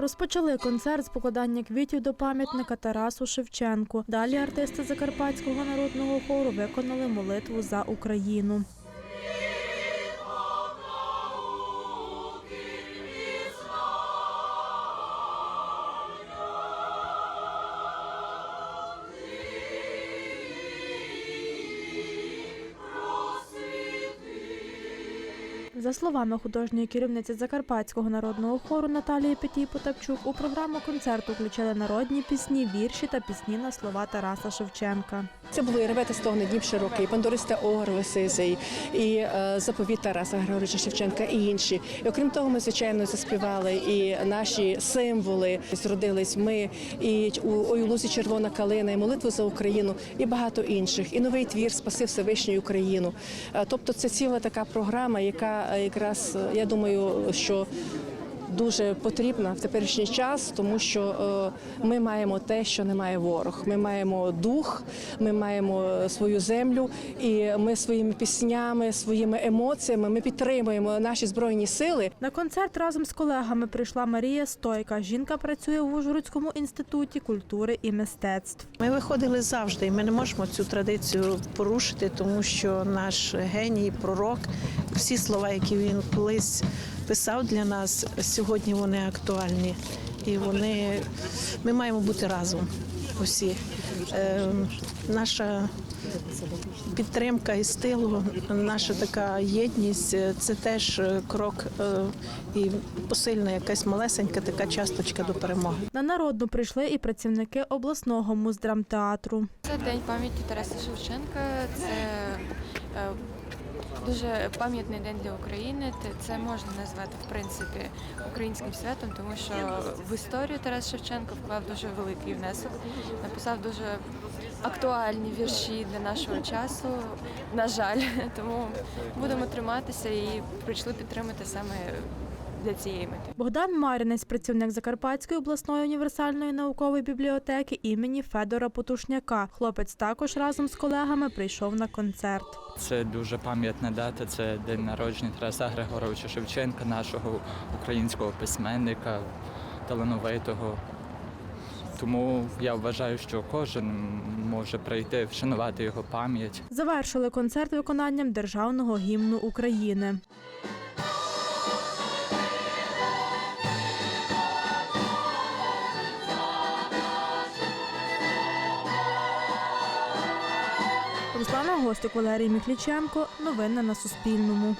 Розпочали концерт з покладання квітів до пам'ятника Тарасу Шевченку. Далі артисти Закарпатського народного хору виконали молитву за Україну. За словами художньої керівниці Закарпатського народного хору Наталії Петій Потапчук, у програму концерту включили народні пісні, вірші та пісні на слова Тараса Шевченка. Це було і ревете стогне Дніп широкий, Пандориста Огр Сизий, і е, заповіт Тараса Григоровича Шевченка і інші. І окрім того, ми звичайно заспівали і наші символи зродились. Ми і у «Ой, у лузі червона калина, і молитву за Україну, і багато інших. І новий твір Спаси Всевишню Україну. Е, Тобто, це ціла така програма, яка якраз я думаю, що дуже потрібна в теперішній час, тому що е, ми маємо те, що не має ворог. Ми маємо дух, ми маємо свою землю, і ми своїми піснями, своїми емоціями ми підтримуємо наші збройні сили. На концерт разом з колегами прийшла Марія Стойка. Жінка працює в Ужгородському інституті культури і мистецтв. Ми виходили завжди, і ми не можемо цю традицію порушити, тому що наш геній, пророк, всі слова, які він колись писав для нас, сьогодні вони актуальні. І вони ми маємо бути разом усі. Е, наша підтримка і стилу, наша така єдність е, це теж е, крок е, і посильна якась малесенька така часточка до перемоги. На народну прийшли і працівники обласного муздрамтеатру. Це День пам'яті Тараса Шевченка. Це е, дуже пам'ятний день для України. Це можна назвати в принципі українським святом, тому що в історію Тарас Шевченко вклав дуже великий внесок. Написав дуже актуальні вірші для нашого часу. На жаль, тому будемо триматися і прийшли підтримати саме для цієї мети. Богдан Марінець, працівник Закарпатської обласної універсальної наукової бібліотеки імені Федора Потушняка. Хлопець також разом з колегами прийшов на концерт. Це дуже пам'ятна дата. Це день народження Тараса Григоровича Шевченка, нашого українського письменника, талановитого. Тому я вважаю, що кожен може прийти, вшанувати його пам'ять. Завершили концерт виконанням державного гімну України. Руслана Гостюк, Валерій Мікліченко. Новини на Суспільному.